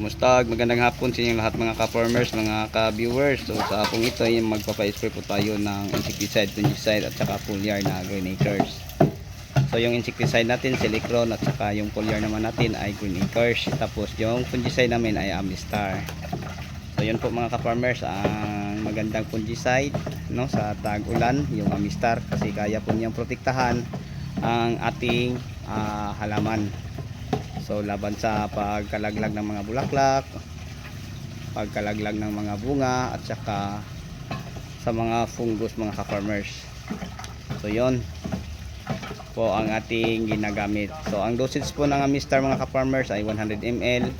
Kumusta? Magandang hapon sa inyo lahat mga ka-farmers, mga ka-viewers. So sa hapong ito ay magpapa-spray po tayo ng insecticide, fungicide at saka foliar na green acres. So yung insecticide natin, Silicron at saka yung foliar naman natin ay green acres. Tapos yung fungicide namin ay Amistar. So yun po mga ka-farmers, ang magandang fungicide no, sa tag-ulan, yung Amistar kasi kaya po niyang protektahan ang ating ah, halaman. So laban sa pagkalaglag ng mga bulaklak, pagkalaglag ng mga bunga at saka sa mga fungus mga ka-farmers. So yon po ang ating ginagamit. So ang dosage po ng Amistar mga ka-farmers ay 100 ml.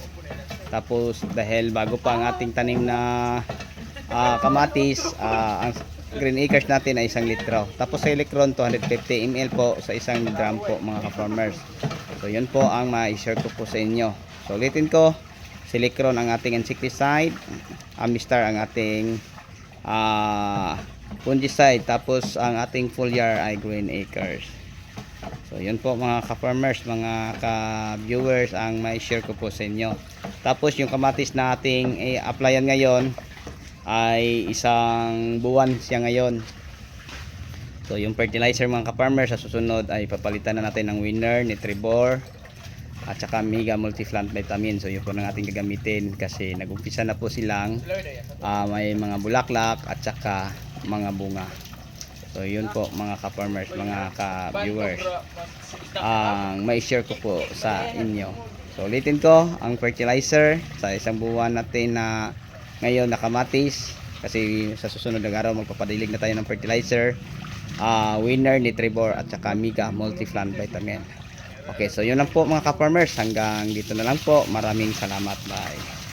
Tapos dahil bago pa ang ating tanim na ah, kamatis, ah, ang green acres natin ay isang litro. Tapos sa electron 250 ml po sa isang drum po mga ka-farmers. So yun po ang ma-share ko po sa inyo. So ulitin ko, Silicron ang ating insecticide, Amistar ang ating ah, fungicide, tapos ang ating foliar ay green acres. So yun po mga ka-farmers, mga ka-viewers ang ma-share ko po sa inyo. Tapos yung kamatis na ating i-applyan ngayon ay isang buwan siya ngayon. So yung fertilizer mga ka-farmers sa susunod ay papalitan na natin ng winner, Nitribor at saka Mega Multiplant Vitamin. So yun po ng ating gagamitin kasi nag-umpisa na po silang ah, may mga bulaklak at saka mga bunga. So yun po mga ka-farmers, mga ka-viewers. Ang may share ko po sa inyo. So ulitin ko, ang fertilizer sa isang buwan natin na ngayon nakamatis kasi sa susunod na araw magpapadilig na tayo ng fertilizer ah winner, Nitribor at saka Mega Multiplant Vitamin. Okay, so yun lang po mga ka-farmers. Hanggang dito na lang po. Maraming salamat. Bye.